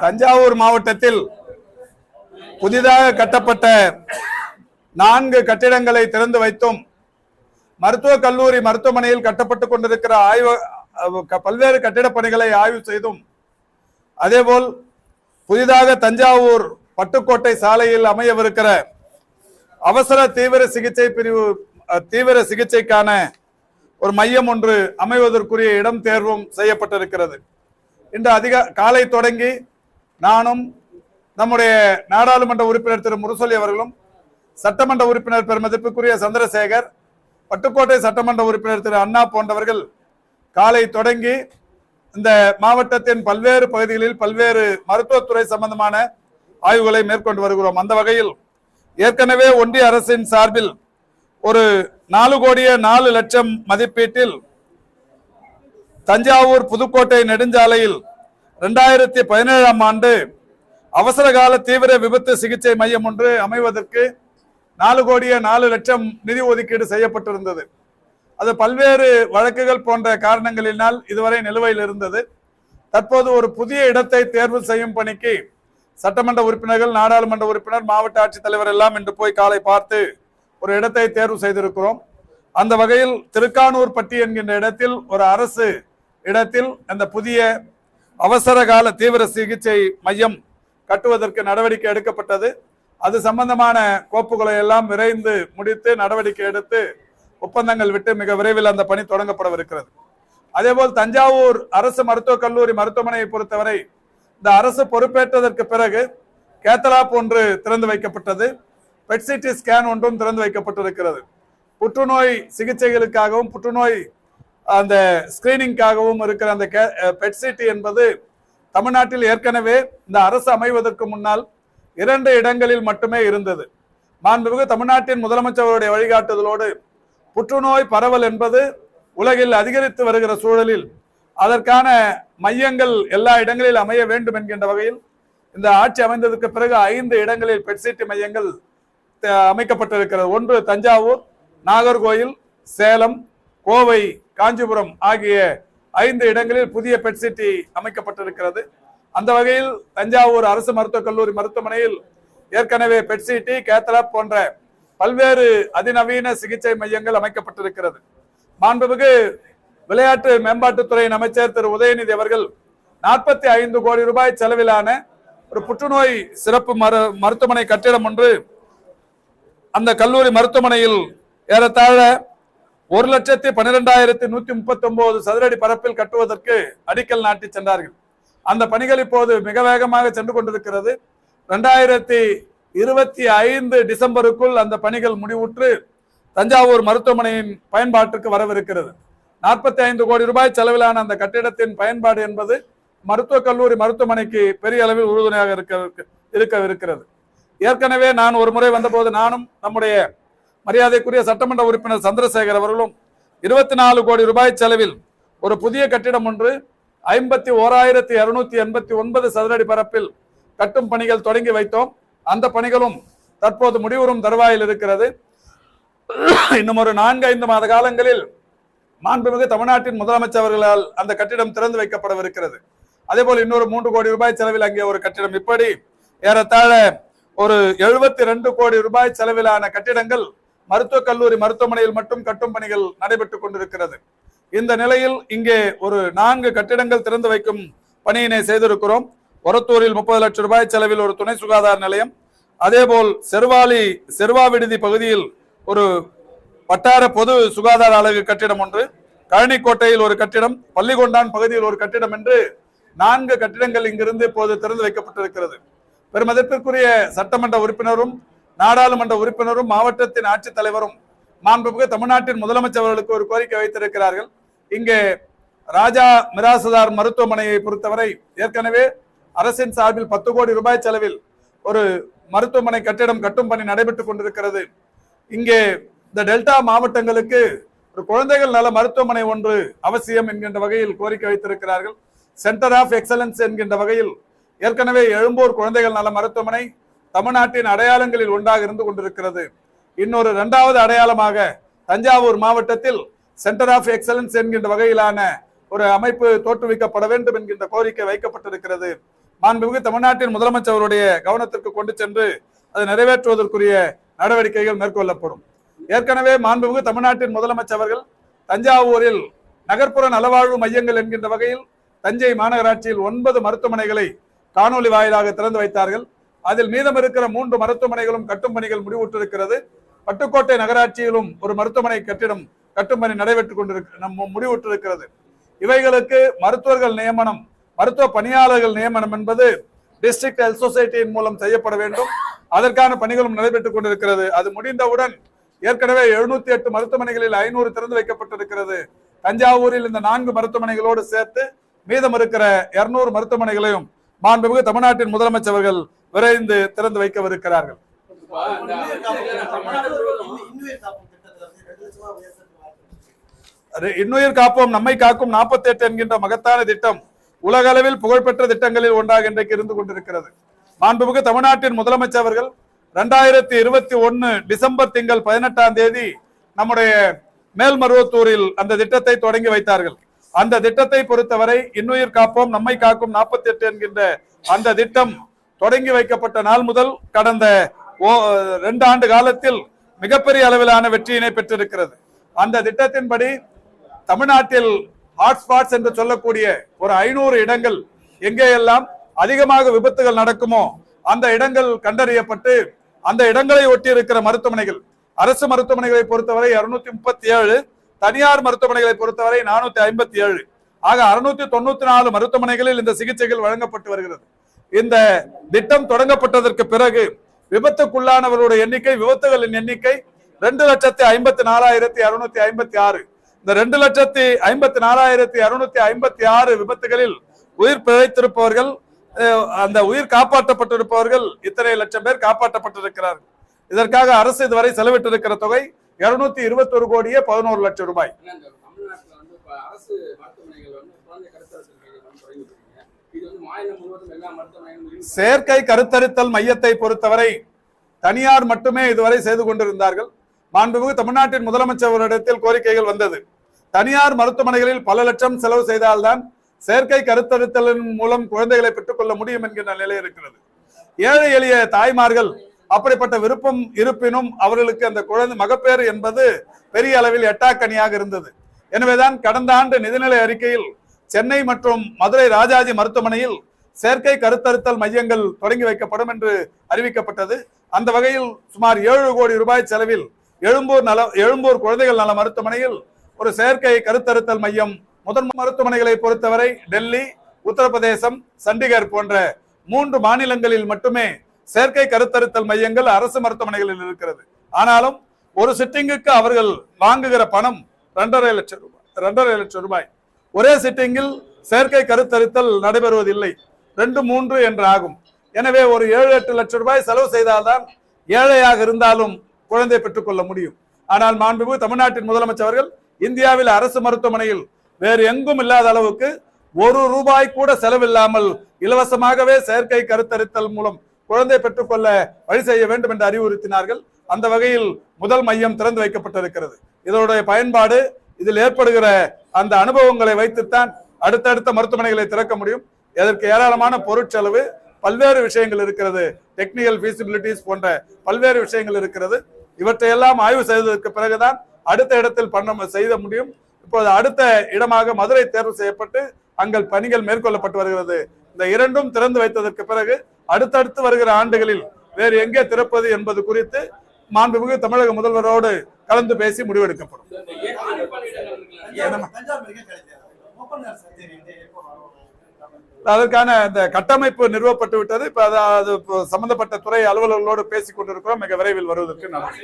தஞ்சாவூர் மாவட்டத்தில் புதிதாக கட்டப்பட்ட நான்கு கட்டிடங்களை திறந்து வைத்தும் மருத்துவக் கல்லூரி மருத்துவமனையில் கட்டப்பட்டுக் கொண்டிருக்கிற ஆய்வு க- பல்வேறு கட்டிடப் பணிகளை ஆய்வு செய்தும் அதேபோல் புதிதாக தஞ்சாவூர் பட்டுக்கோட்டை சாலையில் அமையவிருக்கிற அவசர தீவிர சிகிச்சை பிரிவு தீவிர சிகிச்சைக்கான ஒரு மையம் ஒன்று அமைவதற்குரிய இடம் தேர்வும் செய்யப்பட்டிருக்கிறது. இன்று அதிக காலை தொடங்கி நானும் நம்முடைய நாடாளுமன்ற உறுப்பினர் திரு முரசொலி அவர்களும் சட்டமன்ற உறுப்பினர் பெருமதிப்புக்குரிய சந்திரசேகர் பட்டுக்கோட்டை சட்டமன்ற உறுப்பினர் திரு அண்ணா போன்றவர்கள் காலை தொடங்கி இந்த மாவட்டத்தின் பல்வேறு பகுதிகளில் பல்வேறு மருத்துவத்துறை சம்பந்தமான ஆய்வுகளை மேற்கொண்டு வருகிறோம். அந்த வகையில் ஏற்கனவே ஒன்றிய அரசின் சார்பில் ஒரு நாலு கோடியே நாலு லட்சம் மதிப்பீட்டில் தஞ்சாவூர் புதுக்கோட்டை நெடுஞ்சாலையில் ரெண்டாயிரத்தி பதினேழாம் ஆண்டு அவசர கால தீவிர விபத்து சிகிச்சை மையம் ஒன்று அமைவதற்கு நாலு கோடியே நாலு லட்சம் நிதி ஒதுக்கீடு செய்யப்பட்டிருந்தது. அது பல்வேறு வழக்குகள் போன்ற காரணங்களினால் இதுவரை நிலுவையில் இருந்தது. தற்போது ஒரு புதிய இடத்தை தேர்வு செய்யும் பணிக்கு சட்டமன்ற உறுப்பினர்கள் நாடாளுமன்ற உறுப்பினர் மாவட்ட ஆட்சித்தலைவர் எல்லாம் இன்று போய் காலை பார்த்து ஒரு இடத்தை தேர்வு செய்திருக்கிறோம். அந்த வகையில் திருக்கானூர் பட்டி என்கின்ற இடத்தில் ஒரு அரசு இடத்தில் அந்த புதிய அவசர கால தீவிர சிகிச்சை மையம் கட்டுவதற்கு நடவடிக்கை எடுக்கப்பட்டது. அது சம்பந்தமான கோப்புகளை எல்லாம் விரைந்து முடித்து நடவடிக்கை எடுத்து ஒப்பந்தங்கள் விட்டு மிக விரைவில் அந்த பணி தொடங்கப்படவிருக்கிறது. அதேபோல் தஞ்சாவூர் அரசு மருத்துவக் கல்லூரி மருத்துவமனையை பொறுத்தவரை இந்த அரசு பொறுப்பேற்றதற்கு பிறகு கேத்தலாப் ஒன்று திறந்து வைக்கப்பட்டது. பெட்சிடி ஸ்கேன் ஒன்றும் திறந்து வைக்கப்பட்டிருக்கிறது. புற்றுநோய் சிகிச்சைகளுக்காகவும் புற்றுநோய் அந்த ஸ்கிரீனிங்காகவும் இருக்கிற அந்த பெட் சிட்டி என்பது தமிழ்நாட்டில் ஏற்கனவே இந்த அரசு அமைவதற்கு முன்னால் இரண்டு இடங்களில் மட்டுமே இருந்தது. மாண்புமிகு தமிழ்நாட்டின் முதலமைச்சருடைய வழிகாட்டுதலோடு புற்றுநோய் பரவல் என்பது உலகில் அதிகரித்து வருகிற சூழலில் அதற்கான மையங்கள் எல்லா இடங்களில் அமைய வேண்டும் என்கின்ற வகையில் இந்த ஆட்சி அமைந்ததற்கு பிறகு ஐந்து இடங்களில் பெட்சிட்டி மையங்கள் அமைக்கப்பட்டிருக்கிறது. ஒன்று தஞ்சாவூர் நாகர்கோயில் சேலம் கோவை காஞ்சிபுரம் ஆகிய ஐந்து இடங்களில் புதிய பெட் சிட்டி அமைக்கப்பட்டிருக்கிறது. அந்த வகையில் தஞ்சாவூர் அரசு மருத்துவக் கல்லூரி மருத்துவமனையில் ஏற்கனவே பெட் சிட்டி கேத்தலாப் போன்ற பல்வேறு அதிநவீன சிகிச்சை மையங்கள் அமைக்கப்பட்டிருக்கிறது. மாண்புமிகு விளையாட்டு மேம்பாட்டுத்துறையின் அமைச்சர் திரு. உதயநிதி அவர்கள் நாற்பத்தி ஐந்து கோடி ரூபாய் செலவிலான ஒரு புற்றுநோய் சிறப்பு மரு மருத்துவமனை கட்டிடம் ஒன்று அந்த கல்லூரி மருத்துவமனையில் ஏறத்தாழ ஒரு லட்சத்தி பன்னிரெண்டாயிரத்தி நூத்தி முப்பத்தி ஒன்பது சதுரடி பரப்பில் கட்டுவதற்கு அடிக்கல் நாட்டி சென்றார்கள். அந்த பணிகள் இப்போது மிக வேகமாக சென்று கொண்டிருக்கிறது. ரெண்டாயிரத்தி இருபத்தி ஐந்து டிசம்பருக்குள் அந்த பணிகள் முடிவுற்று தஞ்சாவூர் மருத்துவமனையின் பயன்பாட்டுக்கு வரவிருக்கிறது. நாற்பத்தி ஐந்து கோடி ரூபாய் செலவிலான அந்த கட்டிடத்தின் பயன்பாடு என்பது மருத்துவக் கல்லூரி மருத்துவமனைக்கு பெரிய அளவில் உறுதுணையாக இருக்க இருக்கவிருக்கிறது. ஏற்கனவே நான் ஒரு முறை வந்தபோது நானும் நம்முடைய மரியாதைக்குரிய சட்டமன்ற உறுப்பினர் சந்திரசேகர் அவர்களும் இருபத்தி நாலு கோடி ரூபாய் செலவில் ஒரு புதிய கட்டிடம் ஒன்று ஐம்பத்தி ஓராயிரத்தி இருநூத்தி எண்பத்தி ஒன்பது சதுரடி பரப்பில் கட்டும் பணிகள் தொடங்கி வைத்தோம். அந்த பணிகளும் தற்போது முடிவுறும் தருவாயில் இருக்கிறது. இன்னும் ஒரு நான்கு ஐந்து மாத காலங்களில் மாண்புமிகு தமிழ்நாட்டின் முதலமைச்சர் அவர்களால் அந்த கட்டிடம் திறந்து வைக்கப்படவிருக்கிறது. அதே போல் இன்னொரு மூன்று கோடி ரூபாய் செலவில் அங்கே ஒரு கட்டிடம். இப்படி ஏறத்தாழ ஒரு எழுபத்தி ரெண்டு கோடி ரூபாய் செலவிலான கட்டிடங்கள் மருத்துவக் கல்லூரி மருத்துவமனையில் மட்டும் கட்டும் பணிகள் நடைபெற்றுக் கொண்டிருக்கிறது. இந்த நிலையில் இங்கே ஒரு நான்கு கட்டிடங்கள் திறந்து வைக்கும் பணியினை செய்திருக்கிறோம். ஒரத்தூரில் முப்பது லட்சம் ரூபாய் செலவில் ஒரு துணை சுகாதார நிலையம். அதேபோல் செருவாலி செருவா விடுதி பகுதியில் ஒரு வட்டார பொது சுகாதார அலகு கட்டிடம் ஒன்று. கழனிக்கோட்டையில் ஒரு கட்டிடம் பள்ளிகொண்டான் பகுதியில் ஒரு கட்டிடம் என்று நான்கு கட்டிடங்கள் இங்கிருந்து இப்போது திறந்து வைக்கப்பட்டிருக்கிறது. பெருமதிப்பிற்குரிய சட்டமன்ற உறுப்பினரும் நாடாளுமன்ற உறுப்பினரும் மாவட்டத்தின் ஆட்சித்தலைவரும் மாண்புமிகு தமிழ்நாட்டின் முதலமைச்சர் அவர்களுக்கு ஒரு கோரிக்கை வைத்திருக்கிறார்கள். இங்கே ராஜா மிராசுதார் மருத்துவமனையை பொறுத்தவரை ஏற்கனவே அரசின் சார்பில் பத்து கோடி ரூபாய் செலவில் ஒரு மருத்துவமனை கட்டிடம் கட்டும் பணி நடைபெற்றுக் கொண்டிருக்கிறது. இங்கே இந்த டெல்டா மாவட்டங்களுக்கு ஒரு குழந்தைகள் நல மருத்துவமனை ஒன்று அவசியம் என்கின்ற வகையில் கோரிக்கை வைத்திருக்கிறார்கள். சென்டர் ஆஃப் எக்ஸலன்ஸ் என்கின்ற வகையில் ஏற்கனவே எழும்பூர் குழந்தைகள் நல மருத்துவமனை தமிழ்நாட்டின் அடையாளங்களில் ஒன்றாக இருந்து கொண்டிருக்கிறது. இன்னொரு இரண்டாவது அடையாளமாக தஞ்சாவூர் மாவட்டத்தில் சென்டர் ஆஃப் எக்ஸலன்ஸ் என்கின்ற வகையிலான ஒரு அமைப்பு தோற்றுவிக்கப்பட வேண்டும் என்கின்ற கோரிக்கை வைக்கப்பட்டிருக்கிறது. மாண்புமிகு தமிழ்நாட்டின் முதலமைச்சருடைய கவனத்திற்கு கொண்டு சென்று அதை நிறைவேற்றுவதற்குரிய நடவடிக்கைகள் மேற்கொள்ளப்படும். ஏற்கனவே மாண்புமிகு தமிழ்நாட்டின் முதலமைச்சர் அவர்கள் தஞ்சாவூரில் நகர்ப்புற நலவாழ்வு மையங்கள் என்கின்ற வகையில் தஞ்சை மாநகராட்சியில் ஒன்பது மருத்துவமனைகளை காணொலி வாயிலாக திறந்து வைத்தார்கள். அதில் மீதம் இருக்கிற மூன்று மருத்துவமனைகளும் கட்டும் பணிகள் முடிவுற்றிருக்கிறது. பட்டுக்கோட்டை நகராட்சியிலும் ஒரு மருத்துவமனை கட்டிடம் கட்டும் பணி நடைபெற்றுக் கொண்டிருக்க முடிவுற்றிருக்கிறது. இவைகளுக்கு மருத்துவர்கள் நியமனம் மருத்துவ பணியாளர்கள் நியமனம் என்பது டிஸ்ட்ரிக்ட் ஹெல்த் சொசைட்டியின் மூலம் செய்யப்பட வேண்டும். அதற்கான பணிகளும் நடைபெற்றுக் கொண்டிருக்கிறது. அது முடிந்தவுடன் ஏற்கனவே எழுநூத்தி எட்டு மருத்துவமனைகளில் ஐநூறு திறந்து வைக்கப்பட்டிருக்கிறது. தஞ்சாவூரில் இந்த நான்கு மருத்துவமனைகளோடு சேர்த்து மீதம் இருக்கிற இருநூறு மருத்துவமனைகளையும் மாண்புமிகு தமிழ்நாட்டின் முதலமைச்சர்கள் விரைந்து திறந்து வைக்கவிருக்கிறார்கள். அது இன்னுயிர் காப்போம் நம்மை காக்கும் 48 என்கின்ற மகத்தான திட்டம் உலக அளவில் புகழ்பெற்ற திட்டங்களில் ஒன்றாக இன்றைக்கு இருந்து கொண்டிருக்கிறது. மாண்புமிகு தமிழ்நாட்டின் முதலமைச்சர் அவர்கள் ரெண்டாயிரத்தி இருபத்தி ஒன்னு டிசம்பர் திங்கள் பதினெட்டாம் தேதி நம்முடைய மேல்மருவத்தூரில் அந்த திட்டத்தை தொடங்கி வைத்தார்கள். அந்த திட்டத்தை பொறுத்தவரை இன்னுயிர் காப்போம் நம்மை காக்கும் 48 என்கின்ற அந்த திட்டம் தொடங்கி வைக்கப்பட்ட நாள் முதல் கடந்த ரெண்டு ஆண்டு காலத்தில் மிகப்பெரிய அளவிலான வெற்றியினை பெற்றிருக்கிறது. அந்த திட்டத்தின்படி தமிழ்நாட்டில் ஹாட்ஸ்பாட்ஸ் என்று சொல்லக்கூடிய ஒரு ஐநூறு இடங்கள் எங்கேயெல்லாம் அதிகமாக விபத்துகள் நடக்குமோ அந்த இடங்கள் கண்டறியப்பட்டு அந்த இடங்களை ஒட்டி இருக்கிற மருத்துவமனைகள் அரசு மருத்துவமனைகளை பொறுத்தவரை இருநூத்தி முப்பத்தி ஏழு தனியார் மருத்துவமனைகளை பொறுத்தவரை நானூத்தி ஐம்பத்தி ஏழு. ஆக அறுநூத்தி தொண்ணூத்தி நாலு மருத்துவமனைகளில் இந்த சிகிச்சைகள் வழங்கப்பட்டு வருகிறது. இந்த திட்டம் தொடங்கப்பட்டதற்கு பிறகு விபத்துக்குள்ளானவர்களுடைய எண்ணிக்கை விபத்துகளின் எண்ணிக்கை ரெண்டு லட்சத்தி ஐம்பத்தி நாலாயிரத்தி அறுநூத்தி ஐம்பத்தி ஆறு. இந்த ரெண்டு லட்சத்தி ஐம்பத்தி நாலாயிரத்தி அறுநூத்தி ஐம்பத்தி ஆறு விபத்துகளில் உயிர் பிழைத்திருப்பவர்கள் அந்த உயிர் காப்பாற்றப்பட்டிருப்பவர்கள் இத்தனை லட்சம் பேர் காப்பாற்றப்பட்டிருக்கிறார்கள். இதற்காக அரசு இதுவரை செலவிட்டிருக்கிற தொகை இருநூத்தி இருபத்தி ஒரு கோடியே பதினோரு லட்சம் ரூபாய். அரசு மருத்துவமனைகள் வந்து குழந்தை கருத்தரசு மையம் செயற்கை கருத்தரித்தல் மையத்தை பொறுத்தவரை தனியார் மட்டுமே இதுவரை செய்து கொண்டிருந்தார்கள். மாண்புமிகு தமிழ்நாட்டின் முதலமைச்சரிடத்தில் கோரிக்கைகள் வந்தது. தனியார் மருத்துவமனைகளில் பல லட்சம் செலவு செய்தால்தான் செயற்கை கருத்தரித்தலின் மூலம் குழந்தைகளை பெற்றுக்கொள்ள முடியும் என்கின்ற நிலை இருக்கிறது. ஏழை எளிய தாய்மார்கள் அப்படிப்பட்ட விருப்பம் இருப்பினும் அவர்களுக்கு அந்த குழந்தை மகப்பேறு என்பது பெரிய அளவில் எட்டாக்கனியாக இருந்தது. எனவேதான் கடந்த ஆண்டு நிதிநிலை அறிக்கையில் சென்னை மற்றும் மதுரை ராஜாஜி மருத்துவமனையில் செயற்கை கருத்தருத்தல் மையங்கள் தொடங்கி வைக்கப்படும் என்று அறிவிக்கப்பட்டது. அந்த வகையில் சுமார் ஏழு கோடி ரூபாய் செலவில் எழும்பூர் நல எழும்பூர் குழந்தைகள் நல மருத்துவமனையில் ஒரு செயற்கை கருத்தருத்தல் மையம் முதன் மருத்துவமனைகளை பொறுத்தவரை டெல்லி உத்தரப்பிரதேசம் சண்டிகர் போன்ற மூன்று மாநிலங்களில் மட்டுமே செயற்கை கருத்தருத்தல் மையங்கள் அரசு மருத்துவமனைகளில் இருக்கிறது. ஆனாலும் ஒரு சிட்டிங்குக்கு அவர்கள் வாங்குகிற பணம் ரெண்டரை லட்சம் ரூபாய் ரெண்டரை லட்சம் ரூபாய். ஒரே சிட்டிங்கில் செயற்கை கருத்தரித்தல் நடைபெறுவதில்லை. ரெண்டு மூன்று என்று ஆகும். எனவே ஒரு ஏழு எட்டு லட்சம் ரூபாய் செலவு செய்தால்தான் ஏழையாக இருந்தாலும் குழந்தை பெற்றுக்கொள்ள முடியும். ஆனால் மாண்புமிகு தமிழ்நாட்டின் முதலமைச்சர் அவர்கள் இந்தியாவில் அரசு மருத்துவமனையில் வேறு எங்கும் இல்லாத அளவுக்கு ஒரு ரூபாய் கூட செலவில்லாமல் இலவசமாகவே செயற்கை கருத்தரித்தல் மூலம் குழந்தை பெற்றுக்கொள்ள வழி செய்ய வேண்டும் என்று அறிவுறுத்தினார்கள். அந்த வகையில் முதல் மையம் திறந்து வைக்கப்பட்டிருக்கிறது. இதனுடைய பயன்பாடு இதில் ஏற்படுகிற அந்த அனுபவங்களை வைத்துத்தான் அடுத்தடுத்த மருத்துவமனைகளை திறக்க முடியும். இதற்கு ஏராளமான பொருட்செலவு பல்வேறு விஷயங்கள் இருக்கிறது. டெக்னிக்கல் ஃபீசிபிலிட்டிஸ் போன்ற பல்வேறு விஷயங்கள் இருக்கிறது. இவற்றையெல்லாம் ஆய்வு செய்ததற்கு பிறகுதான் அடுத்த இடத்தில் பண்ண செய்த முடியும். இப்போது அடுத்த இடமாக மதுரை தேர்வு செய்யப்பட்டு அங்கள் பணிகள் மேற்கொள்ளப்பட்டு வருகிறது. இந்த இரண்டும் திறந்து வைத்ததற்கு பிறகு அடுத்தடுத்து வருகிற ஆண்டுகளில் வேறு எங்கே திறப்பது என்பது குறித்து மாண்புமிகு தமிழக முதல்வரோடு கலந்து பேசி முடிவெடுக்கப்படும். அதற்கான இந்த கட்டமைப்பு நிறுவப்பட்டு விட்டது. இப்ப அது- இப்போ சம்பந்தப்பட்ட துறை அலுவலர்களோடு பேசிக் கொண்டிருக்கிறோம். மிக விரைவில் வருவதற்கு நான்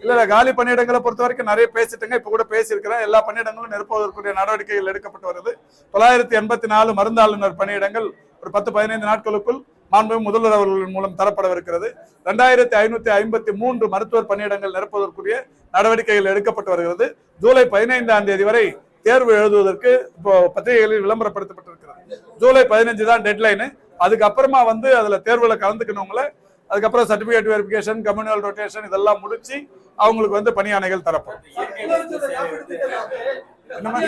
இல்ல இல்ல காலி பணியிடங்களை பொறுத்த வரைக்கும் நிறைய பேசிட்டுங்க. இப்ப கூட பேசியிருக்கிறேன். எல்லா பணியிடங்களும் நிரப்புவதற்குரிய நடவடிக்கைகள் எடுக்கப்பட்டு வருது. தொள்ளாயிரத்தி எண்பத்தி நாலு மருந்தாளுநர் பணியிடங்கள் ஒரு பத்து பதினைந்து நாட்களுக்குள் மாண்பு முதல்வர் அவர்களின் மூலம் தரப்படவிருக்கிறது. ரெண்டாயிரத்தி ஐநூத்தி ஐம்பத்தி மூன்று மருத்துவர் பணியிடங்கள் நிரப்புவதற்குரிய நடவடிக்கைகள் எடுக்கப்பட்டு வருகிறது. ஜூலை பதினைந்தாம் தேதி வரை தேர்வு எழுதுவதற்கு இப்போ பத்திரிகைகளில் விளம்பரப்படுத்தப்பட்டிருக்கிறது ஜூலை பதினஞ்சு தான் டெட்லைனு அதுக்கப்புறமா வந்து அதுல தேர்வுல கலந்துக்கணுங்கள அதுக்கப்புறம் சர்டிபிகேட் வெரிஃபிகேஷன் கம்யூனல் ரொட்டேஷன் இதெல்லாம் முடிச்சு அவங்களுக்கு வந்து பணியாணைகள் தரப்படும். என்னம்மா?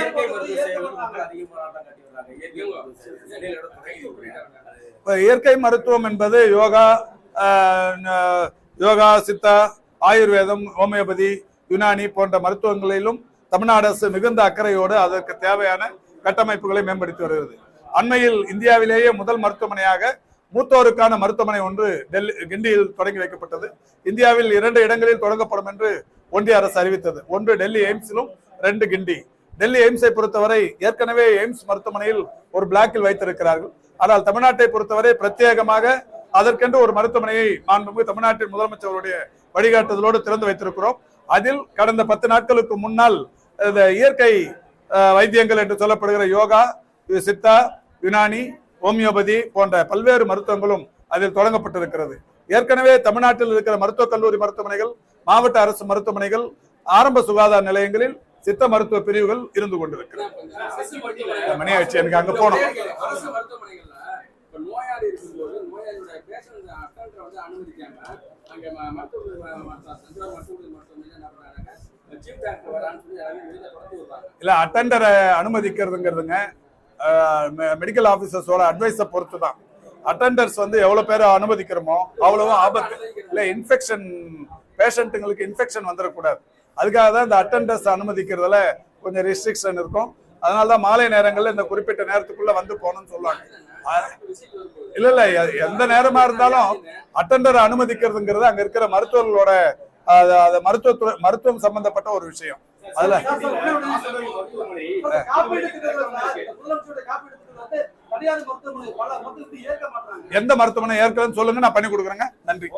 இயற்கை இயற்கை மருத்துவம் என்பது யோகா யோகா சித்தா ஆயுர்வேதம் ஹோமியோபதி யுனானி போன்ற மருத்துவங்களிலும் தமிழ்நாடு அரசு மிகுந்த அக்கறையோடு அதற்கு தேவையான கட்டமைப்புகளை மேம்படுத்தி வருகிறது. அண்மையில் இந்தியாவிலேயே முதல் மருத்துவமனையாக மூத்தோருக்கான மருத்துவமனை ஒன்று டெல்லி கிண்டியில் தொடங்கி வைக்கப்பட்டது. இந்தியாவில் இரண்டு இடங்களில் தொடங்கப்படும் என்று ஒன்றிய அரசு அறிவித்தது. ஒன்று டெல்லி எய்ம்ஸிலும் ரெண்டு கிண்டி. டெல்லி எய்ம்ஸை பொறுத்தவரை ஏற்கனவே எய்ம்ஸ் மருத்துவமனையில் ஒரு பிளாக்கில் வைத்திருக்கிறார்கள். ஆனால் தமிழ்நாட்டை பொறுத்தவரை பிரத்யேகமாக அதற்கென்று ஒரு மருத்துவமனையை மாண்புமிகு தமிழ்நாட்டின் முதலமைச்சருடைய வழிகாட்டுதலோடு திறந்து வைத்திருக்கிறோம். அதில் கடந்த பத்து நாட்களுக்கு முன்னால் இந்த இயற்கை வைத்தியங்கள் என்று சொல்லப்படுகிற யோகா சித்தா யுனானி ஹோமியோபதி போன்ற பல்வேறு மருத்துவங்களும் அதில் தொடங்கப்பட்டிருக்கிறது. ஏற்கனவே தமிழ்நாட்டில் இருக்கிற மருத்துவக் கல்லூரி மருத்துவமனைகள் மாவட்ட அரசு மருத்துவமனைகள் ஆரம்ப சுகாதார நிலையங்களில் சித்த மருத்துவ பிரிவுகள் இருந்து கொண்டிருக்கிறது. அரசு மணி ஆயிடுச்சு எனக்கு அங்க போனோம் இல்ல அட்டெண்டரை அனுமதிக்கிறதுங்கிறதுங்க மெடிக்கல் ஆபீசர்ஸோட அட்வைஸை பொறுத்து தான் அட்டெண்டர்ஸ் வந்து எவ்வளவு பேர் அனுமதிக்கிறோமோ அவ்வளவு ஆபத்து. இல்ல இன்ஃபெக்ஷன் பேஷண்ட்டுங்களுக்கு இன்ஃபெக்ஷன் வந்துடக்கூடாது அதுக்காக தான் இந்த அட்டண்டர்ஸ் அனுமதிக்கிறதுல கொஞ்சம் ரெஸ்ட்ரிக்ஷன் இருக்கும். அதனால தான் மாலை நேரங்களில் இந்த குறிப்பிட்ட நேரத்துக்குள்ள வந்து போகணும்னு சொல்லுவாங்க. இல்ல இல்ல எந்த நேரமா இருந்தாலும் அட்டெண்டரை அனுமதிக்கிறதுங்கிறது அங்க இருக்கிற மருத்துவர்களோட மருத்துவத்துறை மருத்துவம் சம்பந்தப்பட்ட ஒரு விஷயம். அதுல எந்த மருத்துவமனை ஏற்கனவே சொல்லுங்க நான் பண்ணி கொடுக்குறேங்க. நன்றி.